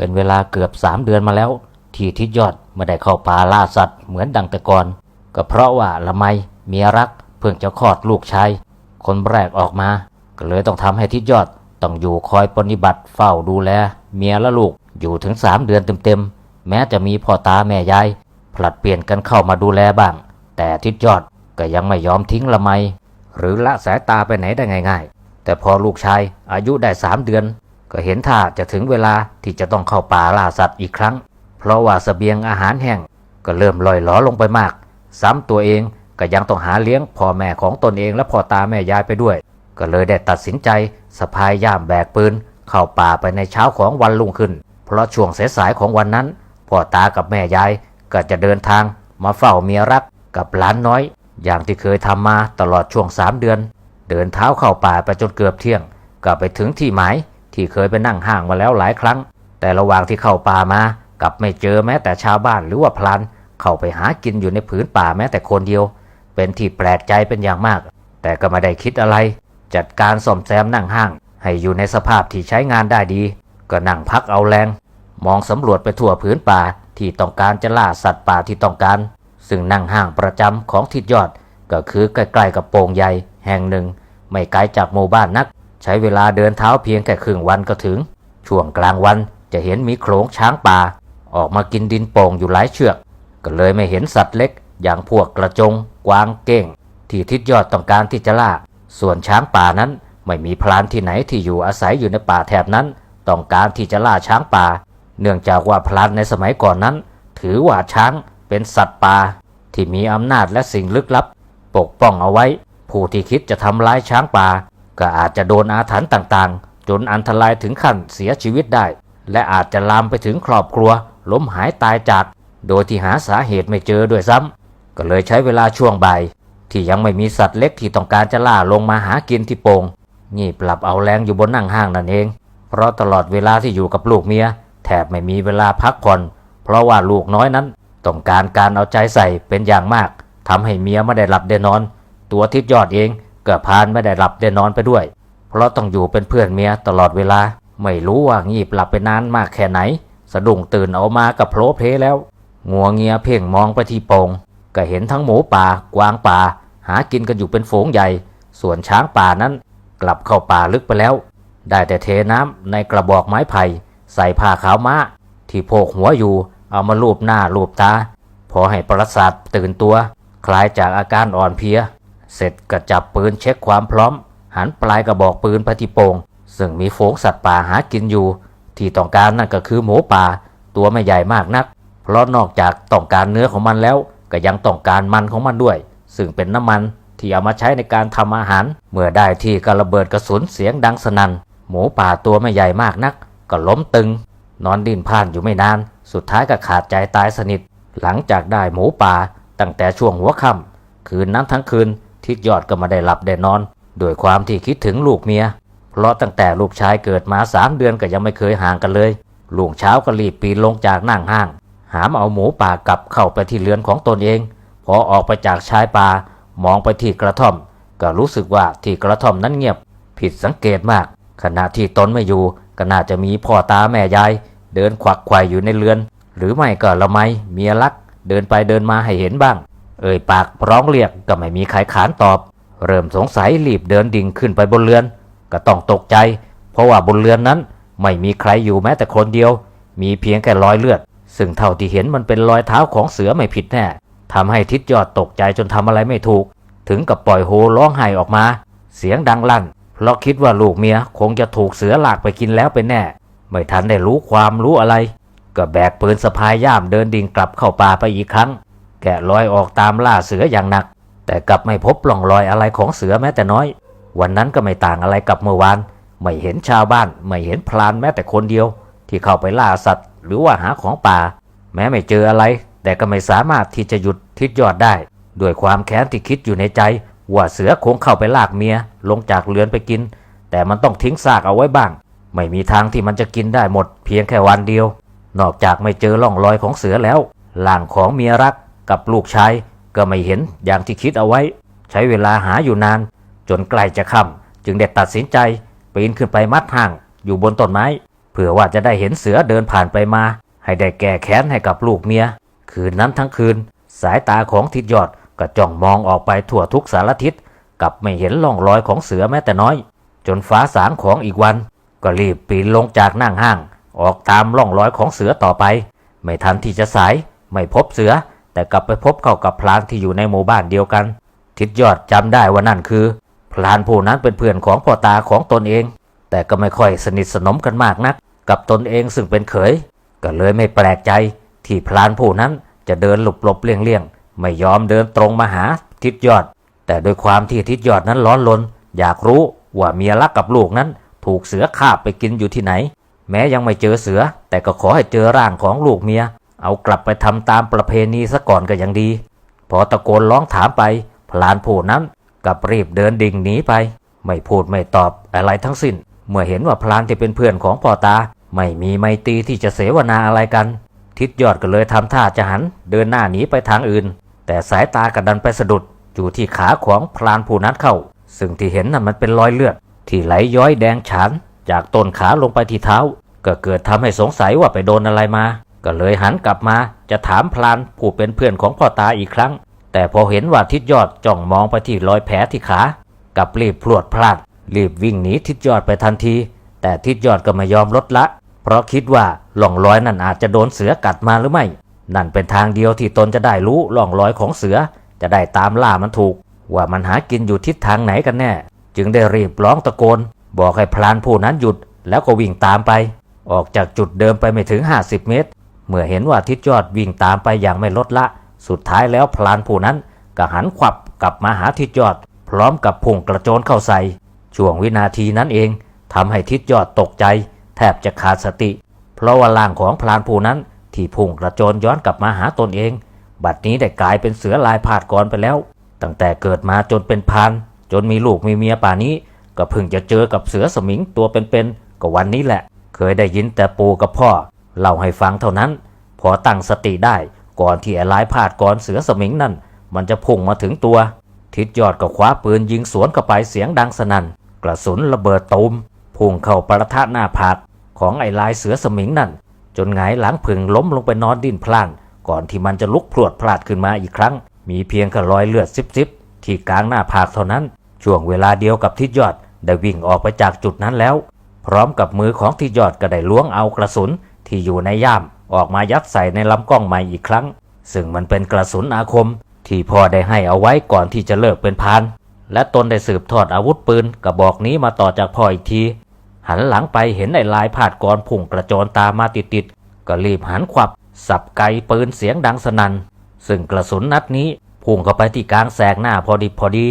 เป็นเวลาเกือบสามเดือนมาแล้ว ที่ทิศยอดไม่ได้เข้าป่าล่าสัตว์เหมือนดังแต่ก่อน ก็เพราะว่าละไมเมียรักเพิ่งจะคลอดลูกชายคนแรกออกมา ก็เลยต้องทำให้ทิศยอดต้องอยู่คอยปฏิบัติเฝ้าดูแล เมียและลูกอยู่ถึงสามเดือนเต็มๆ แม้จะมีพ่อตาแม่ยายผลัดเปลี่ยนกันเข้ามาดูแลบ้าง แต่ทิศยอดก็ยังไม่ยอมทิ้งละไม หรือละสายตาไปไหนได้ง่าย ๆ แต่พอลูกชายอายุได้สามเดือน ก็เห็นท่าจะถึงเวลาที่จะต้องเข้าป่าล่าสัตว์อีกครั้ง เพราะว่าสเสบียงอาหารแห้งก็เริ่มลอยหลอลงไปมาก ซ้ำตัวเองก็ยังต้องหาเลี้ยงพ่อแม่ของตนเองและพ่อตาแม่ยายไปด้วย ก็เลยได้ตัดสินใจสะพายย่ามแบกปืน เข้าป่าไปในเช้าของวันรุ่งขึ้น เพราะช่วงสายๆของวันนั้นพ่อตากับแม่ยายก็จะเดินทางมาเฝ้าเมียรักกับหลานน้อย อย่างที่เคยทำมาตลอดช่วงสามเดือน เดินเท้าเข้าป่าไปจนเกือบเที่ยงก็ไปถึงที่หมาย ที่เคยไปนั่งห้างมาแล้วหลายครั้ง แต่ระหว่างที่เข้าป่ามากลับไม่เจอแม้แต่ชาวบ้านหรือว่าพลัน เข้าไปหากินอยู่ในผืนป่าแม้แต่คนเดียว เป็นที่แปลกใจเป็นอย่างมาก แต่ก็ไม่ได้คิดอะไร จัดการซ่อมแซมนั่งห้าง ให้อยู่ในสภาพที่ใช้งานได้ดี ก็นั่งพักเอาแรง มองสำรวจไปทั่วผืนป่าที่ต้องการจะล่าสัตว์ป่าที่ต้องการ ซึ่งนั่งห้างประจำของทิดยอดก็คือใกล้ๆกับโป่งใหญ่แห่งหนึ่ง ไม่ไกลจากหมู่บ้านนัก ใช้เวลาเดินเท้าเพียงแค่ครึ่งวันก็ถึง ช่วงกลางวันจะเห็นมีโขลงช้างป่า ออกมากินดินโป่งอยู่หลายเชือก ก็เลยไม่เห็นสัตว์เล็ก อย่างพวกกระจง กวางเก้ง ที่ทิศยอดต้องการที่จะล่า ส่วนช้างป่านั้นไม่มีพลานที่ไหนที่อยู่อาศัยอยู่ในป่าแถบนั้น ต้องการที่จะล่าช้างป่า เนื่องจากว่าพลานในสมัยก่อนนั้น ถือว่าช้างเป็นสัตว์ป่าที่มีอำนาจและสิ่งลึกลับ ปกป้องเอาไว้ ผู้ที่คิดจะทำร้ายช้างป่า ก็อาจจะโดนอาถรรพ์ต่างๆ จนอันตรายถึงขั้นเสียชีวิตได้ และอาจจะลามไปถึงครอบครัว ล้มหายตายจาก โดยที่หาสาเหตุไม่เจอด้วยซ้ำก็เลยใช้เวลาช่วงบ่ายที่ยังไม่มีสัตว์เล็กที่ต้องการจะล่าลงมาหากินที่โปง่งงีบหลับเอาแรงอยู่บนนั่งห้างนั่นเอง เพราะตลอดเวลาที่อยู่กับลูกเมีย แทบไม่มีเวลาพักผ่อน เพราะว่าลูกน้อยนั้น ต้องการการเอาใจใส่เป็นอย่างมากทำให้เมียไม่ได้หลับได้นอน ตัวทิพยอดเอง ก็พานไม่ได้หลับได้นอนไปด้วย เพราะต้องอยู่เป็นเพื่อนเมียตลอดเวลา ไม่รู้ว่างีบหลับไปนานมากแค่ไหน สะดุ้งตื่นออกมากับโผล่เพแล้ว งัวเงียเพ่งมองไปที่โปง่งก็เห็นทั้งหมูป่ากวางป่า หากินกันอยู่เป็นฝูงใหญ่ ส่วนช้างป่านั้น กลับเข้าป่าลึกไปแล้ว ได้แต่เทน้ำในกระบอกไม้ไผ่ ใส่ผ้าขาวม้า ที่โพกหัวอยู่เอามาลูบหน้าลูบตา พอให้ประสาทตื่นตัว คลายจากอาการอ่อนเพลีย เสร็จก็จับปืนเช็คความพร้อม หันปลายกระบอกปืนไปที่โปง่งซึ่งมีฝูงสัตว์ป่าหากินอยู่ ที่ต้องการนั่นก็คือหมูป่า ตัวไม่ใหญ่มากนัก เพราะนอกจากต้องการเนื้อของมันแล้ว ก็ยังต้องการมันของมันด้วย ซึ่งเป็นน้ำมันที่เอามาใช้ในการทำอาหาร เมื่อได้ที่กระเบิดกระสุนเสียงดังสนัน่นหมูป่าตัวไม่ใหญ่มากนัก ก็ล้มตึง นอนดิ้นพ่านอยู่ไม่นาน สุดท้ายก็ขาดใจตายสนิท หลังจากได้หมูป่าตั้งแต่ช่วงหัวค่ำคืนนั้นทั้งคืน ทิศยอดก็มาได้หลับได้นอนด้วยความที่คิดถึงลูกเมีย เพราะตั้งแต่ลูกชายเกิดมาสามเดือนก็ยังไม่เคยห่างกันเลยลุงเช้าก็รีบปีนลงจากนั่งห้าง หามเอาหมูป่ากลับเข้าไปที่เรือนของตนเอง พอออกไปจากชายป่ามองไปที่กระท่อม ก็รู้สึกว่าที่กระท่อมนั้นเงียบ ผิดสังเกตมาก ขณะที่ตนไม่อยู่ก็น่าจะมีพ่อตาแม่ยาย เดินขวักไขว่อยู่ในเรือน หรือไม่ก็ละไมเมียรัก เดินไปเดินมาให้เห็นบ้าง เอ่ยปากร้องเรียกก็ไม่มีใครขานตอบ เริ่มสงสัยรีบเดินดิ่งขึ้นไปบนเรือน ก็ต้องตกใจ เพราะว่าบนเรือนนั้นไม่มีใครอยู่แม้แต่คนเดียว มีเพียงแค่รอยเลือด ซึ่งเท่าที่เห็นมันเป็นรอยเท้าของเสือไม่ผิดแน่ทำให้ทิศยอดตกใจจนทำอะไรไม่ถูก ถึงกับปล่อยโฮร้องไห้ออกมา เสียงดังลั่นเพราะคิดว่าลูกเมียคงจะถูกเสือหลากไปกินแล้วเป็นแน่ ไม่ทันได้รู้ความรู้อะไร ก็แบกปืนสะพายย่ามเดินดิ่งกลับเข้าป่าไปอีกครั้ง แกะรอยออกตามล่าเสืออย่างหนัก แต่กลับไม่พบปล่องรอยอะไรของเสือแม้แต่น้อย วันนั้นก็ไม่ต่างอะไรกับเมื่อวาน ไม่เห็นชาวบ้าน ไม่เห็นพลานแม้แต่คนเดียว ที่เข้าไปล่าสัตว์ หรือว่าหาของป่า แม้ไม่เจออะไร แต่ก็ไม่สามารถที่จะหยุดทิศยอดได้ ด้วยความแค้นที่คิดอยู่ในใจว่าเสือคงเข้าไปลากเมียลงจากเรือนไปกิน แต่มันต้องทิ้งซากเอาไว้บ้าง ไม่มีทางที่มันจะกินได้หมด เพียงแค่วันเดียว นอกจากไม่เจอร่องรอยของเสือแล้วล่างของเมียรัก กับลูกชายก็ไม่เห็นอย่างที่คิดเอาไว้ ใช้เวลาหาอยู่นาน จนใกล้จะค่ำจึงได้ตัดสินใจปีนขึ้นไปมัดห่างอยู่บนต้นไม้เพื่อว่าจะได้เห็นเสือเดินผ่านไปมา ให้ได้แก้แค้นให้กับลูกเมีย คืนนั้นทั้งคืน สายตาของทิดยอดก็จ้องมองออกไปทั่วทุกสารทิศกับไม่เห็นร่องรอยของเสือแม้แต่น้อย จนฟ้าสางของอีกวัน ก็รีบปีนลงจากนั่งห้าง ออกตามร่องรอยของเสือต่อไป ไม่ทันที่จะสาย ไม่พบเสือ แต่กลับไปพบเข้ากับพลานที่อยู่ในหมู่บ้านเดียวกัน ทิดยอดจำได้ว่านั่นคือ พลานผู้นั้นเป็นเพื่อนของพ่อตาของตนเอง แต่ก็ไม่ค่อยสนิทสนมกันมากนัก กับตนเองซึ่งเป็นเขย ก็เลยไม่แปลกใจ ที่พลานผู้นั้นจะเดินหลบหลบเลี่ยงเลี่ยงๆไม่ยอมเดินตรงมาหาทิดยอด แต่โดยความที่ทิดยอดนั้นร้อนรนอยากรู้ว่าเมียรักกับลูกนั้น ถูกเสือคาบไปกินอยู่ที่ไหน แม้ยังไม่เจอเสือ แต่ก็ขอให้เจอร่างของลูกเมีย เอากลับไปทำตามประเพณีซะก่อนก็ยังดี พอตะโกนร้องถามไป พลานผู้นั้นกับรีบเดินดิ่งหนีไป ไม่พูดไม่ตอบอะไรทั้งสิ้น เมื่อเห็นว่าพลานที่เป็นเพื่อนของพ่อตา ไม่มีไมตรีที่จะเสวนาอะไรกัน ทิดยอดก็เลยทำท่าจะหัน เดินหน้าหนีไปทางอื่น แต่สายตากระดันไปสะดุดอยู่ที่ขาของพลานผู้นั้นเข้า ซึ่งที่เห็นน่ะมันเป็นรอยเลือด ที่ไหลย้อยแดงฉานจากต้นขาลงไปที่เท้า ก็เกิดทำให้สงสัยว่าไปโดนอะไรมา ก็เลยหันกลับมาจะถามพลานผู้เป็นเพื่อนของพ่อตาอีกครั้ง แต่พอเห็นว่าทิดยอดจ้องมองไปที่รอยแผลที่ขากับรีบพรวดพลาด รีบวิ่งหนีทิดยอดไปทันที แต่ทิดยอดก็ไม่ยอมลดละ เพราะคิดว่าหล่องรอยนั่นอาจจะโดนเสือกัดมาหรือไม่ นั่นเป็นทางเดียวที่ตนจะได้รู้หล่องรอยของเสือ จะได้ตามล่ามันถูก ว่ามันหากินอยู่ทิศทางไหนกันแน่ จึงได้รีบร้องตะโกน บอกให้พลานผู้นั้นหยุดแล้วก็วิ่งตามไป ออกจากจุดเดิมไปไม่ถึง 50 เมตร เมื่อเห็นว่าทิศยอดวิ่งตามไปอย่างไม่ลดละ สุดท้ายแล้วพลานผู้นั้นก็หันขวับกลับมาหาทิศยอด พร้อมกับพุ่งกระโจนเข้าใส่ช่วงวินาทีนั้นเองทำให้ทิศยอดตกใจ แทบจะขาดสติ เพราะว่าร่างของพลานผู้นั้นที่พุ่งกระโจนย้อนกลับมาหาตนเอง บัดนี้ได้กลายเป็นเสือลายผาดกรไปแล้ว ตั้งแต่เกิดมาจนเป็นพาน จนมีลูกมีเมียป่านี้ ก็เพิ่งจะเจอกับเสือสมิงตัวเป็นๆก็วันนี้แหละ เคยได้ยินแต่ปู่กับพ่อ เล่าให้ฟังเท่านั้น พอตั้งสติได้ก่อนที่ไอ้ลายพาดกรเสือสมิงนั่น มันจะพุ่งมาถึงตัว ทิศยอดก็คว้าปืนยิงสวนเข้าไปเสียงดังสนั่นกระสุนระเบิดตูมพุ่งเข้าประทะหน้าผากของไอ้ลายเสือสมิงนั่น จนหงายหลังผึ่งล้มลงไปนอนดิ้นพล่าน ก่อนที่มันจะลุกพรวดพลาดขึ้นมาอีกครั้ง มีเพียงแค่รอยเลือดซิบๆที่กลางหน้าผากเท่านั้น ช่วงเวลาเดียวกับทิศยอดได้วิ่งออกไปจากจุดนั้นแล้ว พร้อมกับมือของทิศยอดก็ได้ล้วงเอากระสุน ที่อยู่ในย่ามออกมายัดใส่ในลำกล้องใหม่อีกครั้ง ซึ่งมันเป็นกระสุนอาคม ที่พ่อได้ให้เอาไว้ก่อนที่จะเลิกเป็นพาน และตนได้สืบทอดอาวุธปืนกระบอกนี้มาต่อจากพ่ออีกที หันหลังไปเห็นไอ้ลายผาดกรพุ่งกระโจนตามมาติดๆก็รีบหันขวับ สับไกปืนเสียงดังสนัน่นซึ่งกระสุนนัดนี้พุ่งเข้าไปที่กลางแสกหน้าพอดีพอดี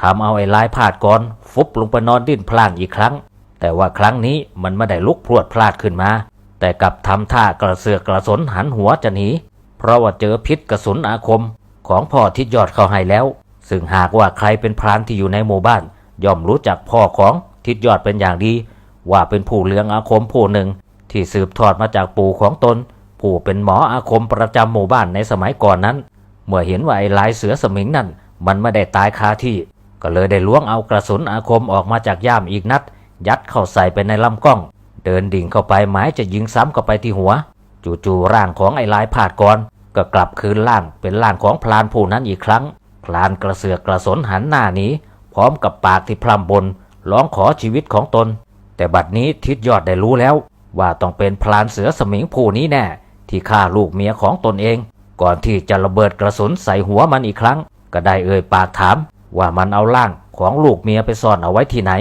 ทำเอาไอ้ลายผาดกรฟุบลงไปนอนดิ้นพลางอีกครั้ง แต่ว่าครั้งนี้มันไม่ได้ลุกพรวดพลาดขึ้นมา แต่กลับทำท่ากระเสือกกระสนหันหัวจะหนี เพราะว่าเจอพิษกระสุนอาคมของพ่อทิศยอดเข้าให้แล้ว ซึ่งหากว่าใครเป็นพรานที่อยู่ในหมู่บ้าน ย่อมรู้จักพ่อของทิศยอดเป็นอย่างดี ว่าเป็นผู้เลี้ยงอาคมผู้หนึ่ง ที่สืบทอดมาจากปู่ของตน ผู้เป็นหมออาคมประจำหมู่บ้านในสมัยก่อนนั้น เมื่อเห็นว่าไอ้ลายเสือสมิงนั่น มันไม่ได้ตายคาที่ ก็เลยได้ล้วงเอากระสุนอาคมออกมาจากย่ามอีกนัด ยัดเข้าใส่ไปในลำกล้อง เดินดิ่งเข้าไปหมายจะยิงซ้ำเข้าไปที่หัว จู่ๆร่างของไอ้ลายผาดกรก็กลับคืนร่างเป็นร่างของพลานผู้นั้นอีกครั้ง พลานกระเสือกกระสนหันหน้าหนีพร้อมกับปากที่พร่ำบนร้องขอชีวิตของตน แต่บัดนี้ทิดยอดได้รู้แล้ว ว่าต้องเป็นพลานเสือสมิงผู้นี้แน่ ที่ฆ่าลูกเมียของตนเอง ก่อนที่จะระเบิดกระสุนใส่หัวมันอีกครั้ง ก็ได้เอ่ยปากถาม ว่ามันเอาร่างของลูกเมียไปซ่อนเอาไว้ที่ไหน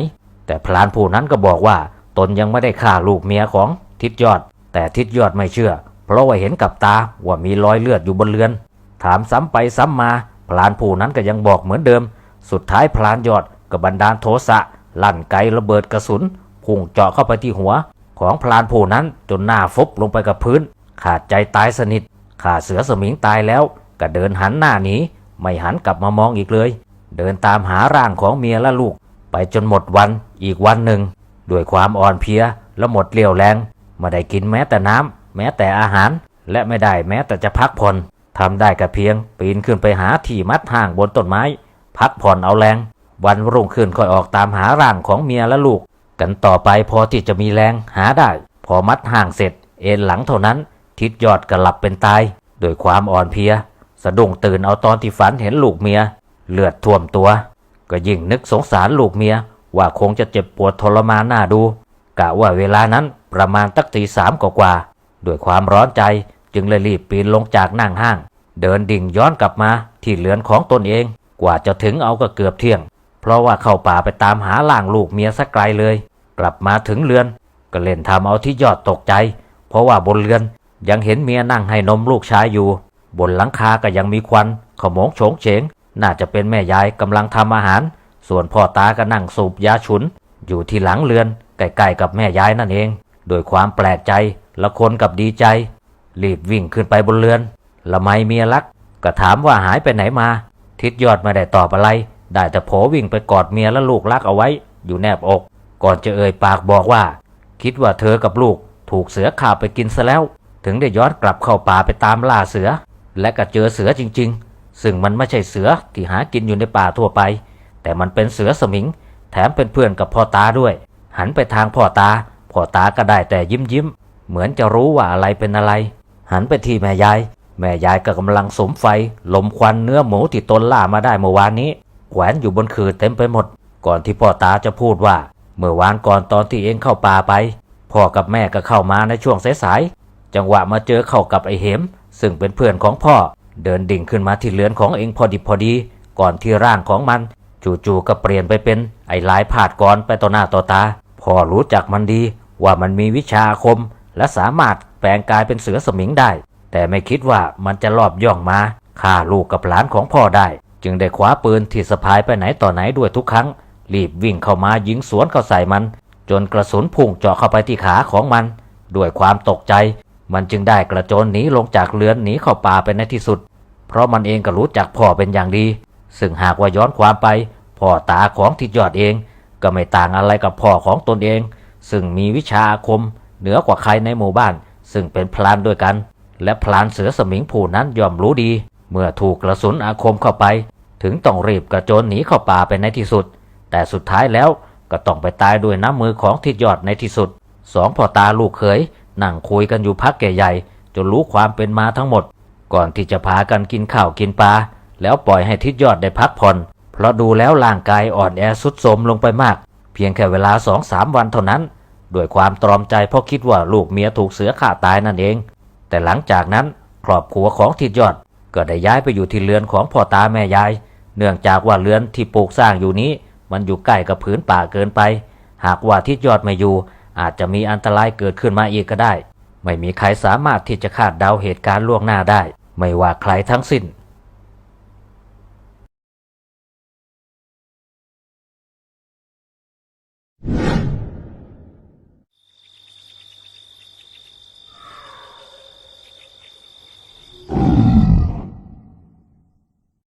แต่พลานผู้นั้นก็บอกว่า ตนยังไม่ได้ฆ่าลูกเมียของทิดยอด แต่ทิดยอดไม่เชื่อ เพราะว่าเห็นกับตาว่ามีรอยเลือดอยู่บนเรือน ถามซ้ำไปซ้ำมา พลานผู้นั้นก็ยังบอกเหมือนเดิม สุดท้ายพลานยอดก็บันดาลโทสะลั่นไกระเบิดกระสุนพุ่งเจาะเข้าไปที่หัว ของพลานผู้นั้นจนหน้าฟุบลงไปกับพื้น ขาดใจตายสนิทขาเสือสมิงตายแล้ว ก็เดินหันหน้าหนีไม่หันกลับมามองอีกเลย เดินตามหาร่างของเมียและลูก ไปจนหมดวันอีกวันหนึ่ง ด้วยความอ่อนเพลียและหมดเรี่ยวแรงไม่ได้กินแม้แต่น้ำแม้แต่อาหาร และไม่ได้แม้แต่จะพักผ่อนทำได้แต่เพียง ปีนขึ้นไปหาที่มัดห่างบนต้นไม้ พักผ่อนเอาแรง วันรุ่งขึ้นค่อยออกตามหาร่างของเมียและลูก กันต่อไปพอที่จะมีแรงหาได้พพอมัดห่างเสร็จ เอ็นหลังเท่านั้น ทิดยอดก็หลับเป็นตายโดยความอ่อนเพลีย สะดุ้งตื่นเอาตอนที่ฝันเห็นลูกเมีย เลือดท่วมตัว ก็ยิ่งนึกสงสารลูกเมีย ว่าคงจะเจ็บปวดทรมานหน้าดู กะว่าเวลานั้นประมาณตักตีสามกว่าด้วยความร้อนใจจึงเลยรีบปีนลงจากนั่งห้าง เดินดิ่งย้อนกลับมาที่เรือนของตนเอง กว่าจะถึงเอาก็เกือบเที่ยง เพราะว่าเข้าป่าไปตามหาล่างลูกเมียสักไกลเลย กลับมาถึงเรือน ก็เล่นทำเอาที่ยอดตกใจ เพราะว่าบนเรือนยังเห็นเมียนั่งให้นมลูกชายอยู่ บนหลังคาก็ยังมีควันขโมงโฉงเฉงน่าจะเป็นแม่ยายกำลังทำอาหาร ส่วนพ่อตาก็นั่งสูบยาฉุน อยู่ที่หลังเรือนใกล้ๆกับแม่ยายนั่นเอง โดยความแปลกใจละคนกับดีใจ รีบวิ่งขึ้นไปบนเรือน ละไมเมียรัก ก็ถามว่าหายไปไหนมา ทิดยอดไม่ได้ตอบอะไร ได้แต่โผวิ่งไปกอดเมียและลูกรักเอาไว้ อยู่แนบอก ก่อนจะเอ่ยปากบอกว่า คิดว่าเธอกับลูกถูกเสือข่าไปกินซะแล้ว ถึงได้ย้อนกลับเข้าป่าไปตามล่าเสือ และก็เจอเสือจริงๆ ซึ่งมันไม่ใช่เสือที่หากินอยู่ในป่าทั่วไป แต่มันเป็นเสือสมิง แถมเป็นเพื่อนกับพ่อตาด้วย หันไปทางพ่อตา พ่อตาก็ได้แต่ยิ้มยิ้ม เหมือนจะรู้ว่าอะไรเป็นอะไร หันไปที่แม่ยาย แม่ยายก็กำลังสมไฟ ลมควันเนื้อหมูที่ตนล่ามาได้เมื่อวานนี้ แขวนอยู่บนคือเต็มไปหมด ก่อนที่พ่อตาจะพูดว่า เมื่อวานก่อนตอนที่เองเข้าป่าไป พ่อกับแม่ก็เข้ามาในช่วงสายๆ จังหวะมาเจอเข้ากับไอเหม ซึ่งเป็นเพื่อนของพ่อ เดินดิ่งขึ้นมาที่เรือนของเองพอดิบพอดี ก่อนที่ร่างของมัน จู่ๆก็เปลี่ยนไปเป็นไอ้ลายผาดกรไปต่อหน้าต่อตาพ่อรู้จักมันดีว่ามันมีวิชาคม และสามารถแปลงกายเป็นเสือสมิงได้ แต่ไม่คิดว่ามันจะลอบย่องมาฆ่าลูกกับหลานของพ่อได้ จึงได้คว้าปืนที่สะพายไปไหนต่อไหนด้วยทุกครั้ง รีบวิ่งเข้ามายิงสวนเข้าใส่มัน จนกระสุนพุ่งเจาะเข้าไปที่ขาของมัน ด้วยความตกใจ มันจึงได้กระโจนหนีลงจากเรือนหนีเข้าป่าไปในที่สุด เพราะมันเองก็รู้จักพ่อเป็นอย่างดี ซึ่งหากว่าย้อนความไป พ่อตาของทิดยอดเองก็ไม่ต่างอะไรกับพ่อของตนเอง ซึ่งมีวิชาอาคมเหนือกว่าใครในหมู่บ้าน ซึ่งเป็นพลานด้วยกัน และพลานเสือสมิงผู้นั้นย่อมรู้ดี เมื่อถูกกระสุนอาคมเข้าไป ถึงต้องรีบกระโจนหนีเข้าป่าไปในที่สุด แต่สุดท้ายแล้วก็ต้องไปตายด้วยน้ำมือของทิดยอดในที่สุดสองพ่อตาลูกเขยนั่งคุยกันอยู่พักใหญ่จนรู้ความเป็นมาทั้งหมด ก่อนที่จะพากันกินข้าวกินปลาแล้วปล่อยให้ทิดยอดได้พักผ่อน เพราะดูแล้วร่างกายอ่อนแอสุดโทรมลงไปมาก เพียงแค่เวลาสองสามวันเท่านั้น ด้วยความตรอมใจเพราะคิดว่าลูกเมียถูกเสือข่าตายนั่นเอง แต่หลังจากนั้นครอบครัวของทิดยอด ก็ได้ย้ายไปอยู่ที่เรือนของพ่อตาแม่ยาย เนื่องจากว่าเรือนที่ปลูกสร้างอยู่นี้ มันอยู่ใกล้กับผืนป่าเกินไป หากว่าทิดยอดไม่อยู่ อาจจะมีอันตรายเกิดขึ้นมาอีกก็ได้ ไม่มีใครสามารถที่จะคาดเดาเหตุการณ์ล่วงหน้าได้ ไม่ว่าใครทั้งสิ้น